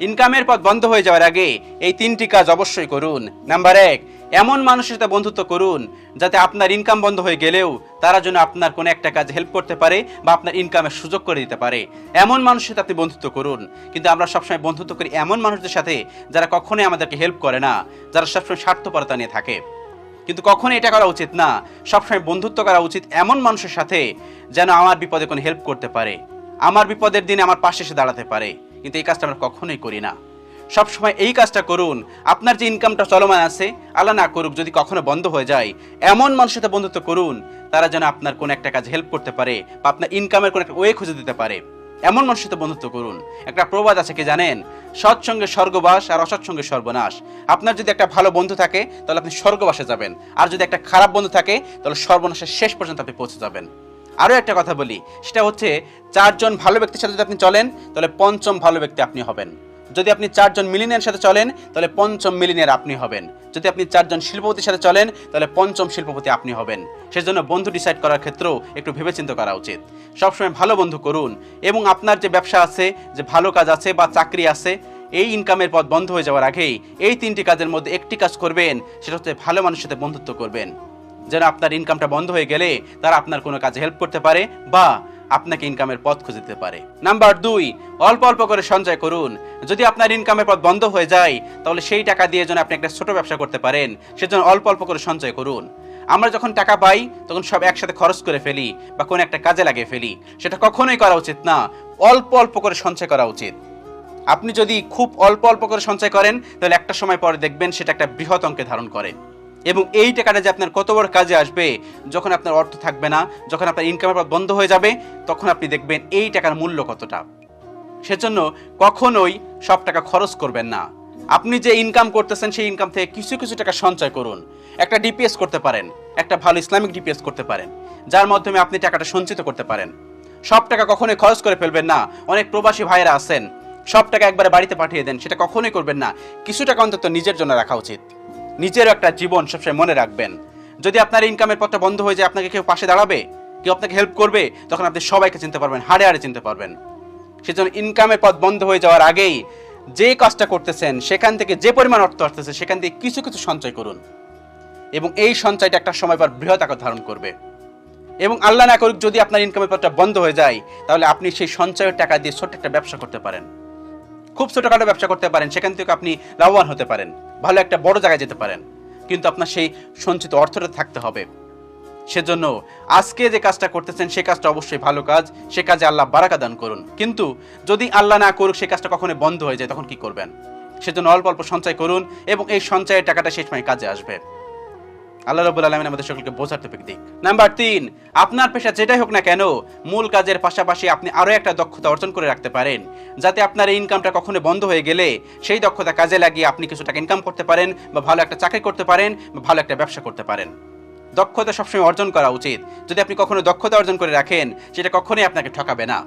ইনকামের পথ বন্ধ হয়ে যাওয়ার আগে এই তিনটি কাজ অবশ্যই করুন। নাম্বার এক, এমন মানুষের সাথে বন্ধুত্ব করুন যাতে আপনার ইনকাম বন্ধ হয়ে গেলেও তারা যেন আপনার কোনো একটা কাজ হেল্প করতে পারে বা আপনার ইনকামের সুযোগ করে দিতে পারে। এমন মানুষের সাথে আপনি বন্ধুত্ব করুন। কিন্তু আমরা সবসময় বন্ধুত্ব করি এমন মানুষদের সাথে যারা কখনোই আমাদেরকে হেল্প করে না, যারা সবসময় স্বার্থপরতা নিয়ে থাকে। কিন্তু কখনোই এটা করা উচিত না। সবসময় বন্ধুত্ব করা উচিত এমন মানুষের সাথে যেন আমার বিপদে কোনো হেল্প করতে পারে। আমার বিপদের দিনে আমার পাশে এসে দাঁড়াতে পারে। কিন্তু এই কাজটা আমরা কখনোই করি না। সবসময় এই কাজটা করুন। আপনার যে ইনকামটা চলমান আছে, আল্লাহ না করুক, যদি কখনো বন্ধ হয়ে যায়, এমন মানুষের সাথে বন্ধুত্ব করুন, তারা যেন আপনার কোনো একটা কাজ হেল্প করতে পারে বা আপনার ইনকামের কোনো একটা ওয়ে খুঁজে দিতে পারে। এমন মানুষের সাথে বন্ধুত্ব করুন। একটা প্রবাদ আছে, কি জানেন? সৎসঙ্গে স্বর্গবাস আর অসৎসঙ্গে সর্বনাশ। আপনার যদি একটা ভালো বন্ধু থাকে, তাহলে আপনি স্বর্গবাসে যাবেন। আর যদি একটা খারাপ বন্ধু থাকে, তাহলে সর্বনাশের শেষ পর্যন্ত আপনি পৌঁছে যাবেন। আরও একটা কথা বলি, সেটা হচ্ছে চারজন ভালো ব্যক্তির সাথে যদি আপনি চলেন, তাহলে পঞ্চম ভালো ব্যক্তি আপনি হবেন। যদি আপনি চারজন মিলিনিয়ার সাথে চলেন, তাহলে পঞ্চম মিলিনিয়ার আপনি হবেন। যদি আপনি চারজন শিল্পপতির সাথে চলেন, তাহলে পঞ্চম শিল্পপতি আপনি হবেন। সেজন্য বন্ধু ডিসাইড করার ক্ষেত্রেও একটু ভেবেচিন্তে করা উচিত। সবসময় ভালো বন্ধু করুন, এবং আপনার যে ব্যবসা আছে, যে ভালো কাজ আছে বা চাকরি আছে, এই ইনকামের পথ বন্ধ হয়ে যাওয়ার আগেই এই তিনটি কাজের মধ্যে একটি কাজ করবেন, সেটা হচ্ছে ভালো মানুষের সাথে বন্ধুত্ব করবেন। যেন আপনার ইনকামটা বন্ধ হয়ে গেলে তারা আপনার কোনো কাজে হেল্প করতে পারে বা আপনাকে ইনকামের পথ খুঁজে দিতে পারে। নাম্বার দুই, অল্প অল্প করে সঞ্চয় করুন। যদি আপনার ইনকামের পথ বন্ধ হয়ে যায়, তাহলে সেই টাকা দিয়ে যেন আপনি একটা ছোট ব্যবসা করতে পারেন, সেজন্য অল্প অল্প করে সঞ্চয় করুন। আমরা যখন টাকা পাই, তখন সব একসাথে খরচ করে ফেলি বা কোনো একটা কাজে লাগিয়ে ফেলি। সেটা কখনোই করা উচিত না, অল্প অল্প করে সঞ্চয় করা উচিত। আপনি যদি খুব অল্প অল্প করে সঞ্চয় করেন, তাহলে একটা সময় পরে দেখবেন সেটা একটা বৃহৎ অঙ্কে ধারণ করে। এবং এই টাকাটা যে আপনার কত বড় কাজে আসবে, যখন আপনার অর্থ থাকবে না, যখন আপনার ইনকামের পথ বন্ধ হয়ে যাবে, তখন আপনি দেখবেন এই টাকার মূল্য কতটা। সেজন্য কখনোই সব টাকা খরচ করবেন না। আপনি যে ইনকাম করতেছেন, সেই ইনকাম থেকে কিছু কিছু টাকা সঞ্চয় করুন। একটা ডিপিএস করতে পারেন, একটা ভালো ইসলামিক ডিপিএস করতে পারেন, যার মাধ্যমে আপনি টাকাটা সঞ্চিত করতে পারেন। সব টাকা কখনোই খরচ করে ফেলবেন না। অনেক প্রবাসী ভাইয়েরা আছেন, সব টাকা একবারে বাড়িতে পাঠিয়ে দেন, সেটা কখনোই করবেন না। কিছু টাকা অন্তত নিজের জন্য রাখা উচিত। নিজের একটা জীবন সবসময় মনে রাখবেন। যদি আপনার ইনকামের পথটা বন্ধ হয়ে যায়, আপনাকে কেউ পাশে দাঁড়াবে, কেউ আপনাকে হেল্প করবে, তখন আপনি সবাইকে চিনতে পারবেন, হাড়ে হাড়ে চিনতে পারবেন। সেজন্য ইনকামের পথ বন্ধ হয়ে যাওয়ার আগেই যে কাজটা করতেছেন, সেখান থেকে যে পরিমাণ অর্থ আসতেছে, সেখান থেকে কিছু কিছু সঞ্চয় করুন। এবং এই সঞ্চয়টা একটা সময় পর বৃহৎ আকার ধারণ করবে। এবং আল্লাহ না করুক, যদি আপনার ইনকামের পথটা বন্ধ হয়ে যায়, তাহলে আপনি সেই সঞ্চয়ের টাকা দিয়ে ছোট্ট একটা ব্যবসা করতে পারেন। খুব ছোটখাটো ব্যবসা করতে পারেন, সেখান থেকে আপনি লাভবান হতে পারেন। ভালো একটা বড় জায়গায় যেতে পারেন। কিন্তু আপনার সেই সঞ্চিত অর্থটা থাকতে হবে। সেজন্য আজকে যে কাজটা করতেছেন, সে কাজটা অবশ্যই ভালো কাজ। সে কাজে আল্লাহ বারাকা দান করুন। কিন্তু যদি আল্লাহ না করুক, সে কাজটা কখনো বন্ধ হয়ে যায়, তখন কি করবেন? সেজন্য অল্প অল্প সঞ্চয় করুন এবং এই সঞ্চয়ের টাকাটা শেষ সময় কাজে আসবে। আল্লাহ রবুল আলমিন আমাদের সকলকে বোঝার টপিক দিক। নাম্বার তিন, আপনার পেশা যেটাই হোক না কেন, মূল কাজের পাশাপাশি আপনি আরও একটা দক্ষতা অর্জন করে রাখতে পারেন। যাতে আপনার এই ইনকামটা কখনো বন্ধ হয়ে গেলে, সেই দক্ষতা কাজে লাগিয়ে আপনি কিছু টাকা ইনকাম করতে পারেন বা ভালো একটা চাকরি করতে পারেন বা ভালো একটা ব্যবসা করতে পারেন। দক্ষতা সবসময় অর্জন করা উচিত। যদি আপনি কখনো দক্ষতা অর্জন করে রাখেন, সেটা কখনোই আপনাকে ঠকাবে না।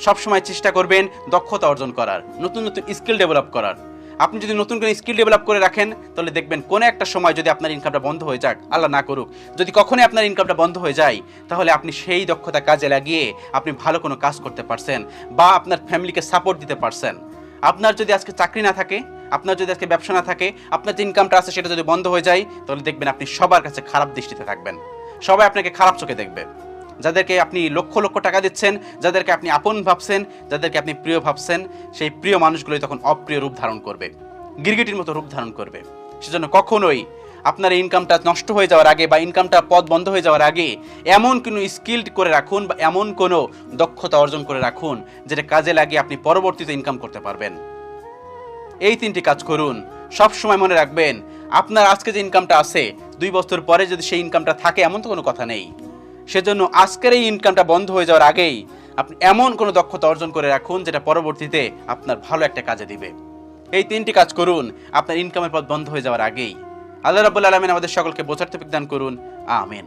সবসময় চেষ্টা করবেন দক্ষতা অর্জন করার, নতুন নতুন স্কিল ডেভেলপ করার। আপনি যদি নতুন কোনো স্কিল ডেভেলপ করে রাখেন, তাহলে দেখবেন কোনো একটা সময় যদি আপনার ইনকামটা বন্ধ হয়ে যাক, আল্লাহ না করুক, যদি কখনোই আপনার ইনকামটা বন্ধ হয়ে যায়, তাহলে আপনি সেই দক্ষতা কাজে লাগিয়ে আপনি ভালো কোনো কাজ করতে পারছেন বা আপনার ফ্যামিলিকে সাপোর্ট দিতে পারছেন। আপনার যদি আজকে চাকরি না থাকে, আপনার যদি আজকে ব্যবসা না থাকে, আপনার যে ইনকামটা আছে সেটা যদি বন্ধ হয়ে যায়, তাহলে দেখবেন আপনি সবার কাছে খারাপ দৃষ্টিতে থাকবেন। সবাই আপনাকে খারাপ চোখে দেখবে। যাদেরকে আপনি লক্ষ লক্ষ টাকা দিচ্ছেন, যাদেরকে আপনি আপন ভাবছেন, যাদেরকে আপনি প্রিয় ভাবছেন, সেই প্রিয় মানুষগুলোই তখন অপ্রিয় রূপ ধারণ করবে, গিরগিটির মতো রূপ ধারণ করবে। সেজন্য কখনোই আপনার ইনকামটা নষ্ট হয়ে যাওয়ার আগে বা ইনকামটা পথ বন্ধ হয়ে যাওয়ার আগে এমন কোনো স্কিল করে রাখুন বা এমন কোনো দক্ষতা অর্জন করে রাখুন যেটা কাজে লাগিয়ে আপনি পরবর্তীতে ইনকাম করতে পারবেন। এই তিনটি কাজ করুন। সব সময় মনে রাখবেন, আপনার আজকে যে ইনকামটা আছে, দুই বছর পরে যদি সেই ইনকামটা থাকে, এমন তো কোনো কথা নেই। সেজন্য আজকের এই ইনকামটা বন্ধ হয়ে যাওয়ার আগেই আপনি এমন কোনো দক্ষতা অর্জন করে রাখুন যেটা পরবর্তীতে আপনার ভালো একটা কাজে দিবে। এই তিনটি কাজ করুন, আপনার ইনকামের পথ বন্ধ হয়ে যাওয়ার আগেই। আল্লাহ রাবুল আলমিন আমাদের সকলকে বোঝার্থ তফিক দান করুন। আমিন।